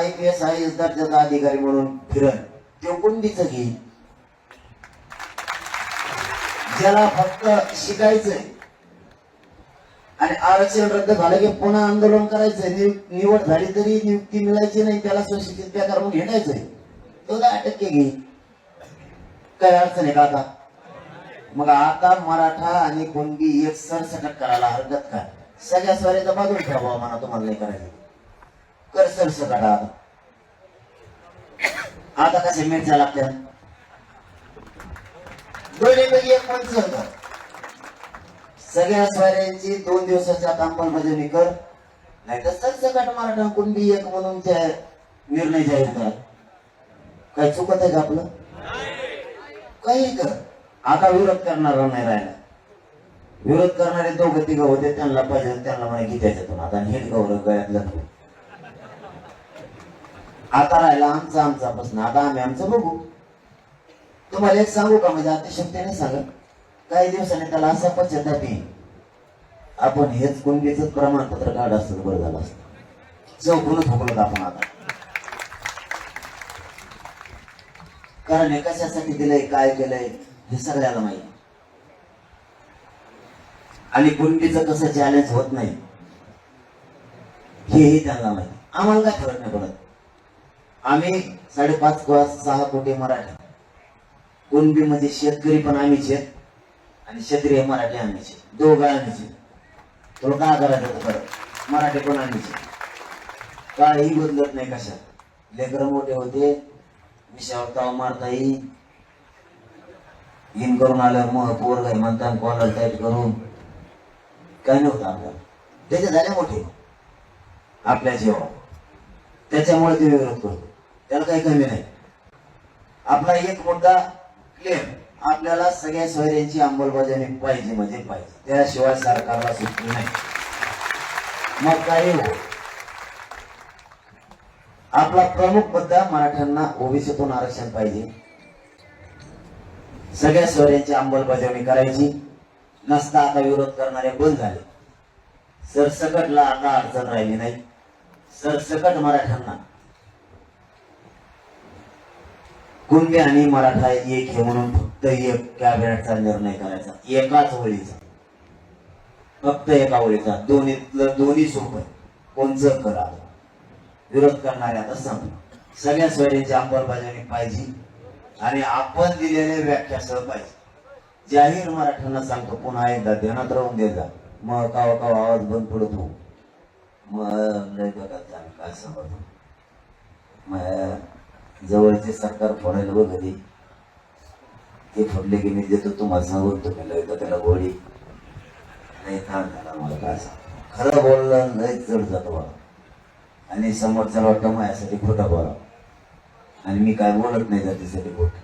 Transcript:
I P S I S दर्जाचा अधिकारी म्हणून फिरत तो कुंडीच घेईल ज्याला फक्त शिकायचंय आणि आरक्षण रद्द झालं की पुन्हा आंदोलन करायचंय निवड झाली तरी नियुक्ती मिळायची नाही त्याला सुशिक्षित बेकार म्हणून हिंडायचंय तो दहा टक्के घेईल काय अडचण आहे का आता? मग आता मराठा आणि कुणबी एक सरसकट करायला हरकत काय सगळ्या स्वारीचा बाजून ठेवा म्हणा तुम्हाला नाही करायचं. कर सरसकट आता आता कसे मिरच्या लागतात दोन्हीपैकी एक पंच होतं सगळ्या स्वाऱ्यांची दोन दिवसाच्या अंमलबजावणी कर नाही तर सरसकट मराठा कुणबी एक म्हणून त्या निर्णय जाहीर कर. काय चुकत आहे का आपलं? काही कर. आता विरोध करणारा नाही राहिला. विरोध करणारे दोघं तिघं होते त्यांना पाहिजे त्यांना माहिती त्याच्यातून. आता नीट गौरव गळ्यातलं आता राहिला आमचा आमचा प्रश्न आता आम्ही आमचं बघू. तुम्हाला एक सांगू का? म्हणजे अतिशक्तीने सांगत काही दिवसांनी त्याला असा पश्चाताप येईल. आपण हेच कुंडीच प्रमाणपत्र काढ असतं बरं झालं असतं. चौकून हुकलत आपण आता. कारण हे कशासाठी दिलंय काय केलंय हे सगळ्याला माहिती. आणि कुंडीचं कसं चॅलेंज होत नाही हेही त्यांना माहिती. आम्हाला काय फरक नाही पडत. आम्ही साडेपाच सहा कोटी मराठी. कुणबीमध्ये शेतकरी पण आम्हीच आहेत. आणि क्षत्रिय मराठी आम्हीच आहेत. दोघं आम्हीच तुला काय करायचं होतं बरं. मराठी पण आम्हीच आहेत. काही बदलत नाही कशात. लेकर मोठे होते. विषयावर ताव मारता येईल. इन करून आल्यावर मग पोर घरी म्हणता कॉलर टाईप करून. काय नव्हतं आपल्याला. त्याचे झाले मोठे. आपल्या जीवा त्याच्यामुळे ते विरोध करतो त्याला काही कमी नाही. आपला एक मुद्दा क्लेम आपल्याला सगळ्या सोयऱ्यांची अंमलबजावणी पाहिजे म्हणजे पाहिजे. त्याशिवाय सरकारला सुटली नाही. मग काही हो. आपला प्रमुख मुद्दा मराठ्यांना ओबीसीतून आरक्षण पाहिजे. सगळ्या सोयऱ्यांची अंमलबजावणी करायची. नसता आता विरोध करणारे बंद झाले. सरसकटला आता अडचण राहिली नाही. सरसकट मराठ्यांना कुणबी आणि मराठा एक हे म्हणून फक्त एक कॅबिनेटचा निर्णय करायचा. एकाच वळीचा फक्त एका वळीचा दोन्हीतलं दोन्ही सोपं कोणचं करा विरोध करणारे आता संपलं सगळ्या सोयरीची अंमलबजावणी पाहिजे आणि आपण व्याख्या सह पाहिजे. जाहीर मराठ्यांना सांगतो पुन्हा एकदा ध्यानात राहून दे जा. मग कावा कावा आवाज बंद पडत हो. मग लय बघत काय सांगतो मग जवळचे सरकार फोडायला बघ घरी ते फोडले की मी देतो तुम्हाला सांगून तुम्ही लय का त्याला गोळी नाही थांब झाला मला काय सांग? खरं बोललं नाही जड जातो बा आणि समोरच्याला वाटतं माझ्यासाठी खोटा बोला आणि मी काय बोलत नाही जातीसाठी खोटं.